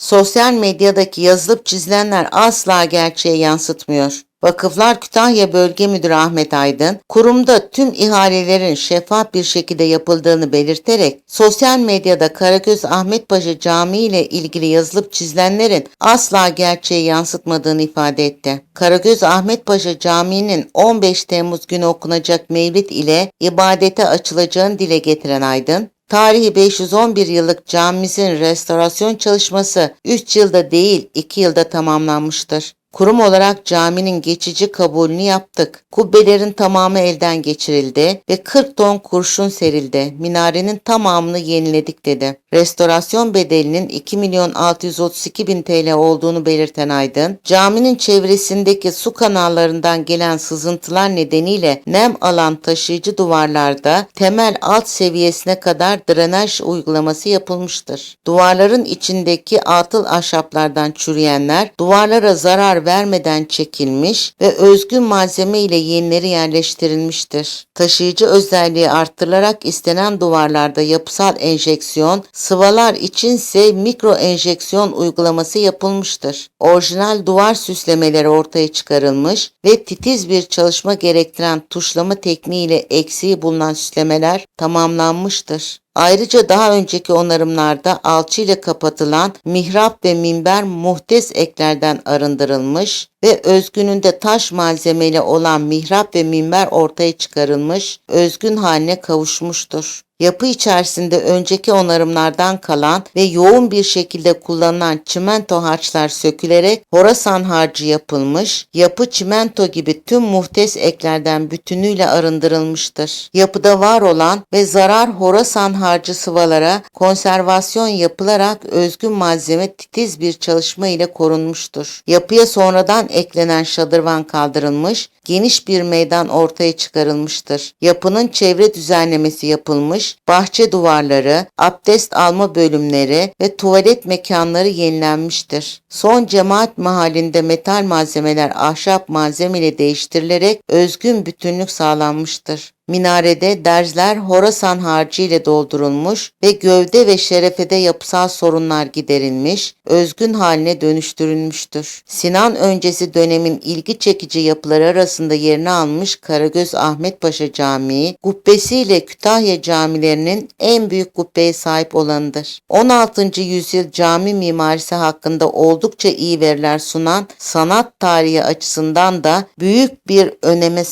Sosyal medyadaki yazılıp çizilenler asla gerçeği yansıtmıyor. Vakıflar Kütahya Bölge Müdürü Ahmet Aydın, kurumda tüm ihalelerin şeffaf bir şekilde yapıldığını belirterek, sosyal medyada Karagöz Ahmet Paşa Camii ile ilgili yazılıp çizilenlerin asla gerçeği yansıtmadığını ifade etti. Karagöz Ahmet Paşa Camii'nin 15 Temmuz günü okunacak mevlid ile ibadete açılacağını dile getiren Aydın, Tarihi 511 yıllık camimizin restorasyon çalışması 3 yılda değil 2 yılda tamamlanmıştır. Kurum olarak caminin geçici kabulünü yaptık. Kubbelerin tamamı elden geçirildi ve 40 ton kurşun serildi. Minarenin tamamını yeniledik dedi. Restorasyon bedelinin 2 milyon 632 bin TL olduğunu belirten Aydın, caminin çevresindeki su kanallarından gelen sızıntılar nedeniyle nem alan taşıyıcı duvarlarda temel alt seviyesine kadar drenaj uygulaması yapılmıştır. Duvarların içindeki atıl ahşaplardan çürüyenler duvarlara zarar vermeden çekilmiş ve özgün malzeme ile yenileri yerleştirilmiştir. Taşıyıcı özelliği arttırılarak istenen duvarlarda yapısal enjeksiyon, sıvalar içinse mikro enjeksiyon uygulaması yapılmıştır. Orijinal duvar süslemeleri ortaya çıkarılmış ve titiz bir çalışma gerektiren tuşlama tekniğiyle eksiği bulunan süslemeler tamamlanmıştır. Ayrıca daha önceki onarımlarda alçı ile kapatılan mihrap ve minber muhtes eklerden arındırılmış ve özgününde taş malzemeyle olan mihrap ve minber ortaya çıkarılmış, özgün haline kavuşmuştur. Yapı içerisinde önceki onarımlardan kalan ve yoğun bir şekilde kullanılan çimento harçlar sökülerek Horasan harcı yapılmış, yapı çimento gibi tüm muhtes eklerden bütünüyle arındırılmıştır. Yapıda var olan ve zarar Horasan harcı sıvalara konservasyon yapılarak özgün malzeme titiz bir çalışma ile korunmuştur. Yapıya sonradan eklenen şadırvan kaldırılmış, geniş bir meydan ortaya çıkarılmıştır. Yapının çevre düzenlemesi yapılmış, bahçe duvarları, abdest alma bölümleri ve tuvalet mekanları yenilenmiştir. Son cemaat mahallinde metal malzemeler ahşap malzeme ile değiştirilerek özgün bütünlük sağlanmıştır. Minarede derzler Horasan harcı ile doldurulmuş ve gövde ve şerefede yapısal sorunlar giderilmiş, özgün haline dönüştürülmüştür. Sinan öncesi dönemin ilgi çekici yapıları arasında yerini almış Karagöz Ahmet Paşa Camii, kubbesiyle Kütahya camilerinin en büyük kubbeye sahip olanıdır. 16. yüzyıl cami mimarisi hakkında oldukça iyi veriler sunan sanat tarihi açısından da büyük bir öneme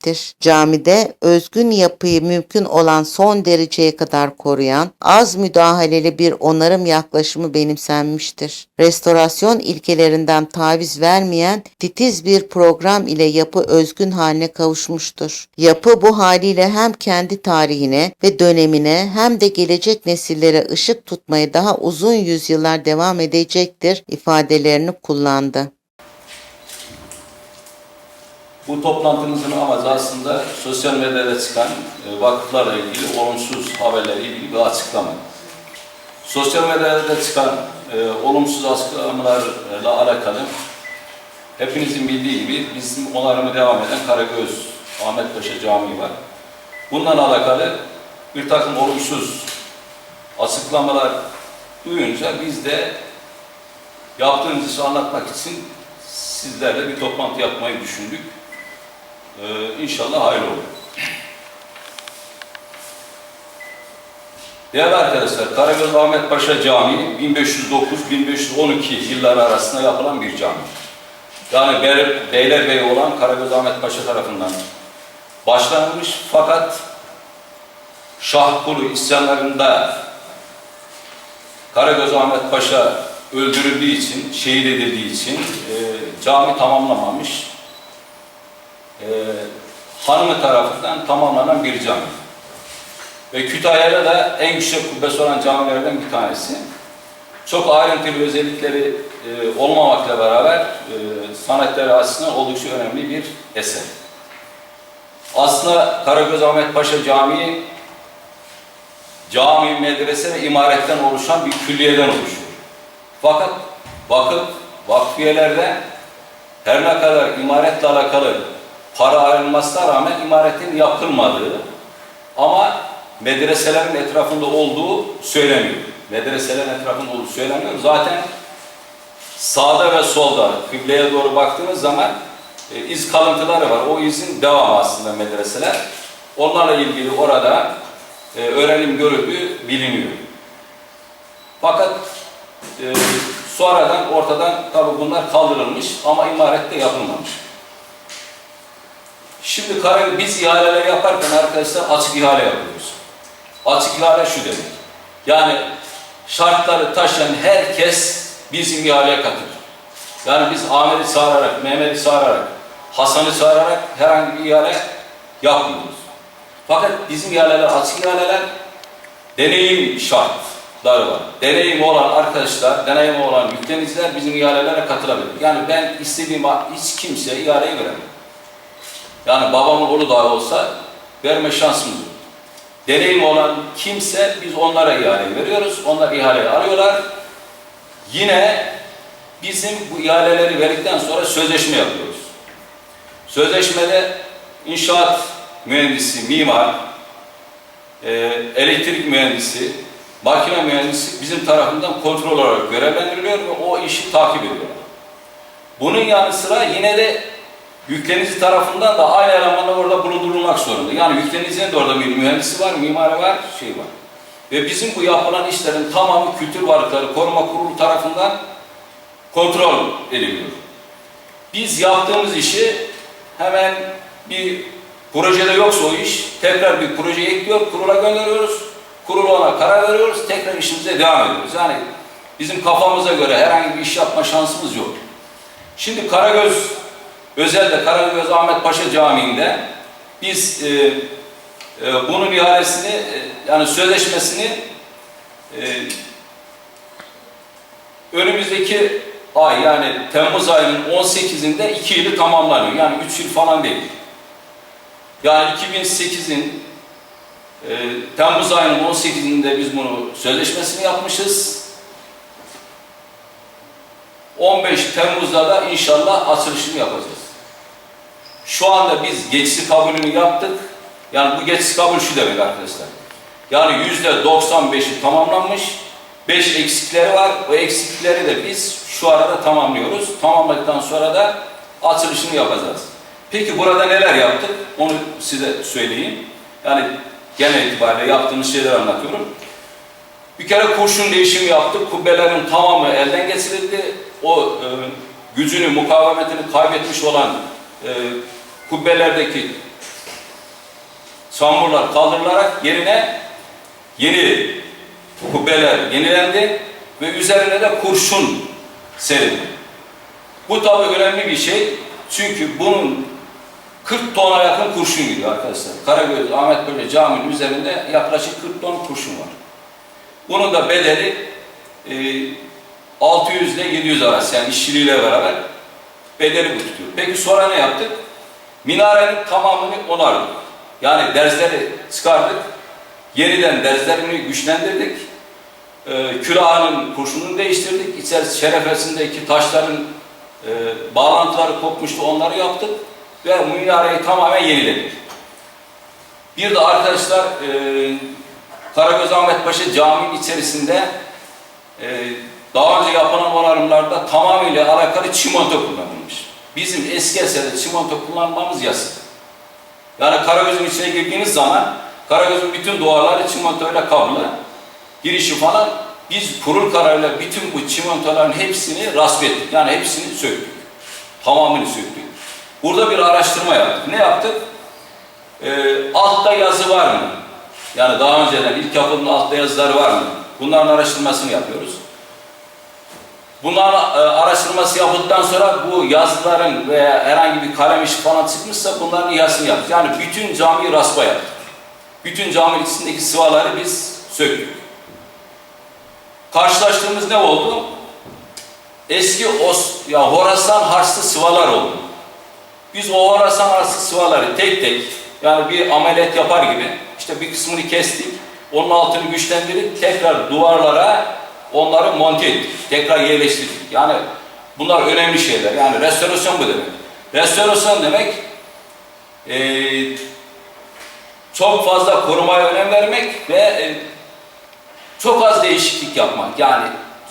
sahiptir. Camide özgün yapıyı mümkün olan son dereceye kadar koruyan, az müdahaleli bir onarım yaklaşımı benimsenmiştir. Restorasyon ilkelerinden taviz vermeyen titiz bir program ile yapı özgün haline kavuşmuştur. Yapı bu haliyle hem kendi tarihine ve dönemine hem de gelecek nesillere ışık tutmaya daha uzun yüzyıllar devam edecektir ifadelerini kullandı. Bu toplantımızın amacı aslında sosyal medyada çıkan e, vakıflarla ilgili olumsuz haberlerle ilgili bir açıklama. Sosyal medyada çıkan e, olumsuz açıklamalarla alakalı hepinizin bildiği gibi bizim onarımı devam eden Karagöz Ahmet Paşa Camii var. Bununla alakalı bir takım olumsuz açıklamalar duyunca biz de yaptığımız işi anlatmak için sizlerle bir toplantı yapmayı düşündük. Ee, inşallah hayırlı olur. Değerli arkadaşlar, Karagöz Ahmet Paşa Camii 1509-1512 yılları arasında yapılan bir cami. Yani Beyler- Beylerbeyi olan Karagöz Ahmet Paşa tarafından başlanmış fakat Şahkulu isyanlarında Karagöz Ahmet Paşa öldürüldüğü için, şehit edildiği için e, cami tamamlamamış. E, hanımı tarafından tamamlanan bir cami. Ve Kütahya'da da en yüksek kubbesi olan camilerden bir tanesi. Çok ayrıntılı özellikleri e, olmamakla beraber e, sanatları açısından oldukça önemli bir eser. Aslında Karagöz Ahmet Paşa Camii cami, medrese ve imaretten oluşan bir külliyeden oluşuyor. Fakat vakıf, vakfiyelerde her ne kadar imaretle alakalı para ayrılmasına rağmen imaretin yapılmadığı ama medreselerin etrafında olduğu söyleniyor. Medreselerin etrafında olduğu söyleniyor. Zaten sağda ve solda kıbleye doğru baktığınız zaman e, iz kalıntıları var. O izin devamı aslında medreseler. Onlarla ilgili orada e, öğrenim görüldüğü biliniyor. Fakat e, sonradan ortadan tabi bunlar kaldırılmış ama imarette yapılmamış. Şimdi karar, biz ihaleler yaparken arkadaşlar açık ihale yapıyoruz. Açık ihale şu demek. Yani şartları taşıyan herkes bizim ihaleye katılır. Yani biz Ahmet'i çağırarak, Mehmet'i çağırarak, Hasan'ı çağırarak herhangi bir ihale yapmıyoruz. Fakat bizim ihaleler açık ihaleler deneyim şartları var. Deneyimi olan arkadaşlar, deneyimi olan yükleniciler bizim ihalelere katılabilir. Yani ben istediğim hiç kimseye ihaleyi veremem. Yani babamın oğlu dahi olsa verme şansımız yok. Deneyim olan kimse biz onlara ihale veriyoruz. Onlar ihaleyi arıyorlar. Yine bizim bu ihaleleri verdikten sonra sözleşme yapıyoruz. Sözleşmede inşaat mühendisi, mimar, e, elektrik mühendisi, makine mühendisi bizim tarafından kontrol olarak görevlendiriliyor ve o işi takip ediyor. Bunun yanı sıra yine de yüklenici tarafından da aynı elemanlar orada bulundurulmak zorunda. Yani yüklenicinin de orada bir mühendisi var, mimarı var, şey var. Ve bizim bu yapılan işlerin tamamı Kültür Varlıkları Koruma Kurulu tarafından kontrol ediliyor. Biz yaptığımız işi hemen bir projede yoksa o iş tekrar bir proje ekliyor, kurula gönderiyoruz. Kurul ona karar veriyoruz, tekrar işimize devam ediyoruz. Yani bizim kafamıza göre herhangi bir iş yapma şansımız yok. Şimdi Karagöz, özellikle Karagöz Ahmet Paşa Camii'nde biz e, e, bunun ihalesini, e, yani sözleşmesini e, önümüzdeki ay yani Temmuz ayının 18'inde 2 yılı tamamlanıyor. Yani 3 yıl falan değil. Yani 2008'in e, Temmuz ayının 18'inde biz bunu sözleşmesini yapmışız. 15 Temmuz'da da inşallah açılışını yapacağız. Şu anda biz geçici kabulünü yaptık. Yani bu geçici kabul şu demek arkadaşlar. Yani yüzde 95'i tamamlanmış. 5 eksikleri var. O eksikleri de biz şu arada tamamlıyoruz. Tamamladıktan sonra da açılışını yapacağız. Peki burada neler yaptık? Onu size söyleyeyim. Yani genel itibariyle yaptığımız şeyler anlatıyorum. Bir kere kurşun değişimi yaptık. Kubbelerin tamamı elden geçirildi. O e, gücünü, mukavemetini kaybetmiş olan e, kubbelerdeki çamurlar kaldırılarak yerine yeni kubbeler yenilendi ve üzerine de kurşun serildi. Bu tabi önemli bir şey. Çünkü bunun 40 tona yakın kurşun gidiyor arkadaşlar. Karagöz Ahmet Böyle Camii'nin üzerinde yaklaşık 40 ton kurşun var. Bunun da bedeli e, 600 ile 700 arası yani işçiliğiyle beraber bedeli bu tutuyor. Peki sonra ne yaptık? Minarenin tamamını onardık. Yani dersleri çıkardık. Yeniden derslerini güçlendirdik. E, külahının kurşununu değiştirdik. İçerisi şerefesindeki taşların e, bağlantıları kopmuştu onları yaptık. Ve minareyi tamamen yeniledik. Bir de arkadaşlar e, Karagöz Ahmet Paşa Camii'nin içerisinde e, daha önce yapılan onarımlarda tamamıyla alakalı çimento kullanılmış. Bizim eski eserde çimento kullanmamız yasak. Yani Karagöz'ün içine girdiğiniz zaman Karagöz'ün bütün duvarları çimentoyla kaplı. Girişi falan biz kurul kararıyla bütün bu çimentoların hepsini rasp ettik. Yani hepsini söktük. Tamamını söktük. Burada bir araştırma yaptık. Ne yaptık? Ee, altta yazı var mı? Yani daha önceden ilk yapımın altta yazıları var mı? Bunların araştırmasını yapıyoruz. Bunların e, araştırması yapıldıktan sonra bu yazıların veya herhangi bir kalem işi falan çıkmışsa bunların ihasını yaptık. Yani bütün camiyi raspa yaptık. Bütün caminin içindeki sıvaları biz söktük. Karşılaştığımız ne oldu? Eski Os, ya Horasan harçlı sıvalar oldu. Biz o Horasan harçlı sıvaları tek tek yani bir ameliyat yapar gibi işte bir kısmını kestik. Onun altını güçlendirip tekrar duvarlara onları monte ettik. Tekrar yerleştirdik. Yani bunlar önemli şeyler. Yani restorasyon bu demek. Restorasyon demek eee çok fazla korumaya önem vermek ve e, çok az değişiklik yapmak. Yani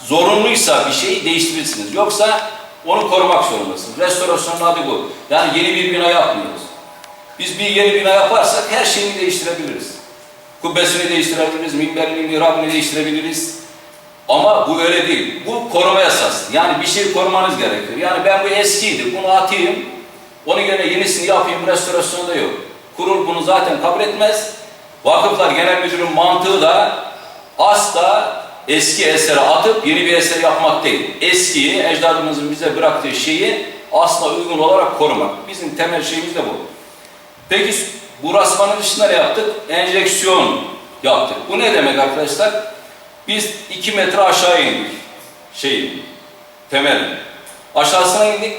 zorunluysa bir şeyi değiştirirsiniz. Yoksa onu korumak zorundasınız. Restorasyonun adı bu. Yani yeni bir bina yapmıyoruz. Biz bir yeni bina yaparsak her şeyini değiştirebiliriz. Kubbesini değiştirebiliriz, minberini, mihrabını değiştirebiliriz. Ama bu öyle değil. Bu koruma esaslı. Yani bir şey korumanız gerekir. Yani ben bu eskiydi, bunu atayım, onun yerine yenisini yapayım, restorasyonda yok. Kurul bunu zaten kabul etmez. Vakıflar Genel Müdürün mantığı da asla eski eseri atıp yeni bir eser yapmak değil. Eskiyi, ecdadımızın bize bıraktığı şeyi asla uygun olarak korumak. Bizim temel şeyimiz de bu. Peki bu rasmanın dışında ne yaptık? Enjeksiyon yaptık. Bu ne demek arkadaşlar? Biz 2 metre aşağı indik. Şey, temel. Aşağısına indik.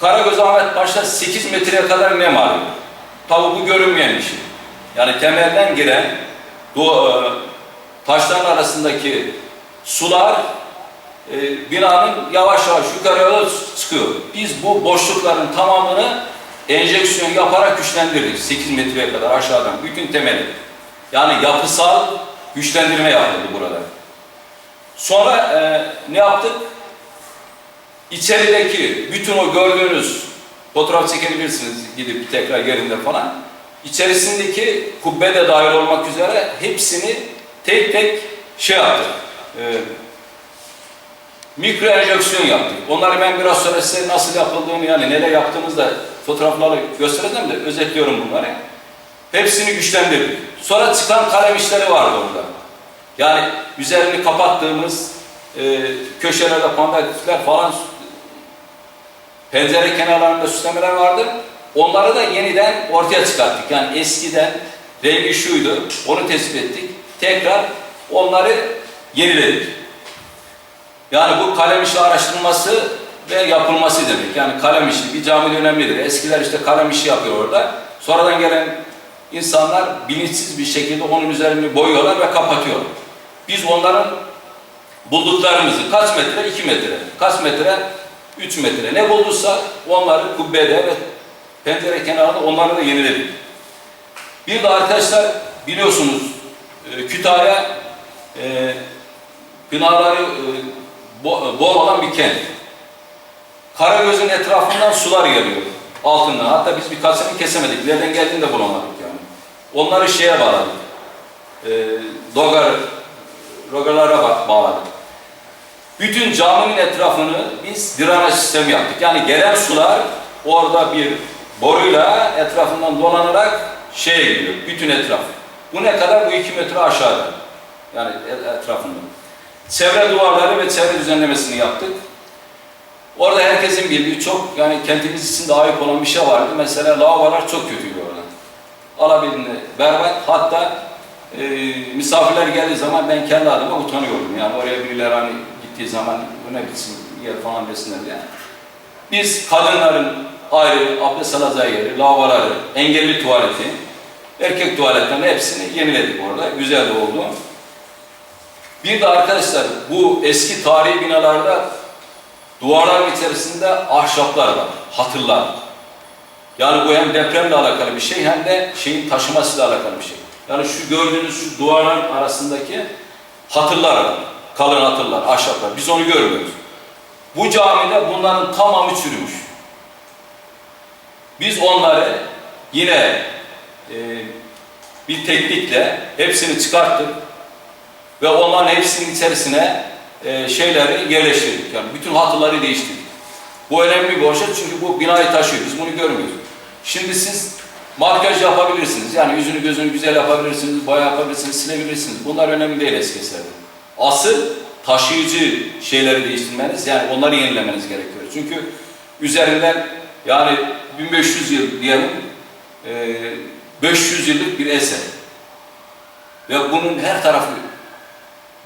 Karagöz Ahmet Paşa 8 metreye kadar nem alıyor. Tabi bu görünmeyen bir şey. Yani temelden giren do- e, taşların arasındaki sular e, binanın yavaş yavaş yukarıya doğru çıkıyor. Biz bu boşlukların tamamını enjeksiyon yaparak güçlendirdik 8 metreye kadar aşağıdan bütün temeli. Yani yapısal güçlendirme yapıldı burada. Sonra e, ne yaptık? İçerideki bütün o gördüğünüz fotoğraf çekebilirsiniz gidip tekrar yerinde falan. İçerisindeki kubbe de dahil olmak üzere hepsini tek tek şey yaptık. E, mikro enjeksiyon yaptık. Onları ben biraz sonra size nasıl yapıldığını yani neler yaptığımızda fotoğraflarla göstereceğim de özetliyorum bunları. Hepsini güçlendirdik. Sonra çıkan kalem işleri vardı orada. Yani üzerini kapattığımız e, köşelerde pandaktifler falan pencere kenarlarında süslemeler vardı. Onları da yeniden ortaya çıkarttık. Yani eskiden rengi şuydu, onu tespit ettik. Tekrar onları yeniledik. Yani bu kalem işi araştırılması ve yapılması demek. Yani kalem işi bir camide önemlidir. Eskiler işte kalem işi yapıyor orada. Sonradan gelen insanlar bilinçsiz bir şekilde onun üzerini boyuyorlar ve kapatıyorlar. Biz onların bulduklarımızı kaç metre? 2 metre. Kaç metre? 3 metre. Ne bulduysa onları kubbede ve pencere kenarında onları da yeniledik. Bir de arkadaşlar biliyorsunuz e, Kütahya e, binaları e, bo- bol olan bir kent. Karagöz'ün etrafından sular geliyor altından. Hatta biz birkaçını kesemedik. Nereden geldiğini de bulamadık. Onları şeye bağladık. E, dogar, rogalara ba- bağladık. Bütün caminin etrafını biz drenaj sistemi yaptık. Yani gelen sular orada bir boruyla etrafından dolanarak şeye gidiyor. Bütün etraf. Bu ne kadar? Bu iki metre aşağıda. Yani e- etrafında. Çevre duvarları ve çevre düzenlemesini yaptık. Orada herkesin bildiği çok yani kentimiz için de ayıp olan bir şey vardı. Mesela lavabolar çok kötüydü orada. Alabildiğine berbat. Hatta e, misafirler geldiği zaman ben kendi adıma utanıyordum. Yani oraya birileri hani gittiği zaman bu ne biçim yer falan desinler diye. Biz kadınların ayrı abdest alacağı yeri, lavaboları, engelli tuvaleti, erkek tuvaletlerin hepsini yeniledik orada. Güzel de oldu. Bir de arkadaşlar bu eski tarihi binalarda duvarların içerisinde ahşaplar var, hatırlar. Yani bu hem depremle alakalı bir şey hem de şeyin taşımasıyla alakalı bir şey. Yani şu gördüğünüz şu duvarların arasındaki hatırlar. Kalın hatırlar, ahşaplar. Biz onu görmüyoruz. Bu camide bunların tamamı çürümüş. Biz onları yine e, bir teknikle hepsini çıkarttık ve onların hepsinin içerisine e, şeyleri yerleştirdik. Yani bütün hatırları değiştirdik. Bu önemli bir borç çünkü bu binayı taşıyor. Biz bunu görmüyoruz. Şimdi siz makyaj yapabilirsiniz. Yani yüzünü gözünü güzel yapabilirsiniz, boya yapabilirsiniz, silebilirsiniz. Bunlar önemli değil eski eserde. Asıl taşıyıcı şeyleri değiştirmeniz, yani onları yenilemeniz gerekiyor. Çünkü üzerinden yani 1500 yıl diyelim, e, 500 yıllık bir eser. Ve bunun her tarafı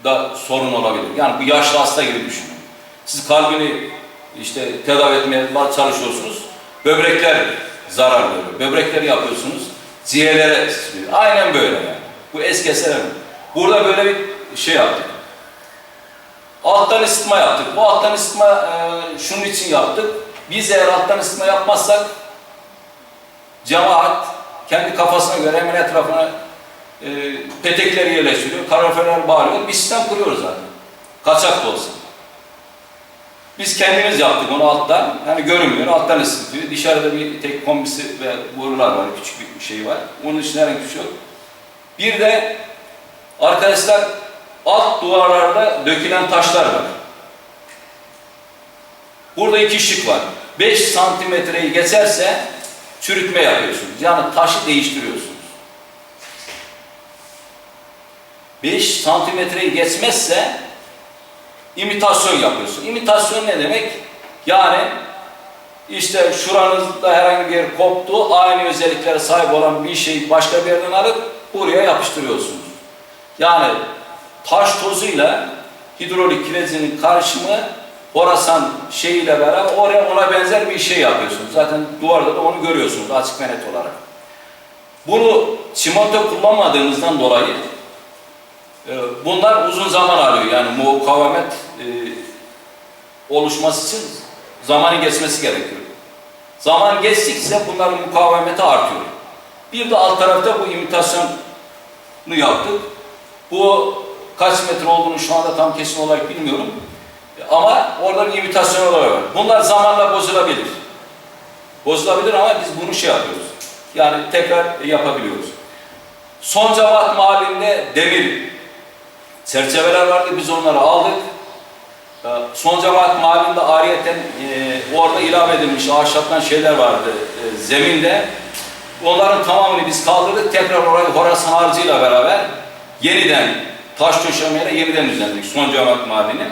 da sorun olabilir. Yani bu yaşlı hasta gibi düşünün. Siz kalbini işte tedavi etmeye çalışıyorsunuz. Böbrekler zarar görüyor. Böbrekleri yapıyorsunuz. Ciğerlere sıçrıyor. Aynen böyle yani. Bu eski eser. Burada böyle bir şey yaptık. Alttan ısıtma yaptık. Bu alttan ısıtma e, şunun için yaptık. Biz eğer alttan ısıtma yapmazsak cemaat kendi kafasına göre hemen etrafına e, petekleri yerleştiriyor, kaloriferler bağırıyor. Bir sistem kuruyoruz zaten. Kaçak da olsa. Biz kendimiz yaptık onu alttan. Yani görünmüyor, alttan ısıtıyor. Dışarıda bir tek kombisi ve borular var, küçük bir şey var. Onun için herhangi bir şey yok. Bir de arkadaşlar alt duvarlarda dökülen taşlar var. Burada iki şık var. 5 santimetreyi geçerse çürütme yapıyorsunuz. Yani taşı değiştiriyorsunuz. 5 santimetreyi geçmezse imitasyon yapıyorsun. İmitasyon ne demek? Yani işte şuranızda herhangi bir yer koptu, aynı özelliklere sahip olan bir şeyi başka bir yerden alıp buraya yapıştırıyorsunuz. Yani taş tozuyla hidrolik kirezinin karışımı Horasan şeyiyle beraber oraya ona benzer bir şey yapıyorsunuz. Zaten duvarda da onu görüyorsunuz açık ve net olarak. Bunu çimento kullanmadığımızdan dolayı bunlar uzun zaman alıyor. Yani mukavemet e, oluşması için zamanın geçmesi gerekiyor. Zaman geçtikçe bunların mukavemeti artıyor. Bir de alt tarafta bu imitasyonu yaptık. Bu kaç metre olduğunu şu anda tam kesin olarak bilmiyorum. Ama orada bir imitasyon olarak. Bunlar zamanla bozulabilir. Bozulabilir ama biz bunu şey yapıyoruz. Yani tekrar yapabiliyoruz. Son cemaat mahallinde demir çerçeveler vardı. Biz onları aldık. Ee, Son cemaat mahallinde ariyeten e, orada ilave edilmiş ahşaptan şeyler vardı e, zeminde. Onların tamamını biz kaldırdık. Tekrar orayı Horasan harcıyla beraber yeniden taş döşemeyle yeniden düzenledik son cemaat mahallini.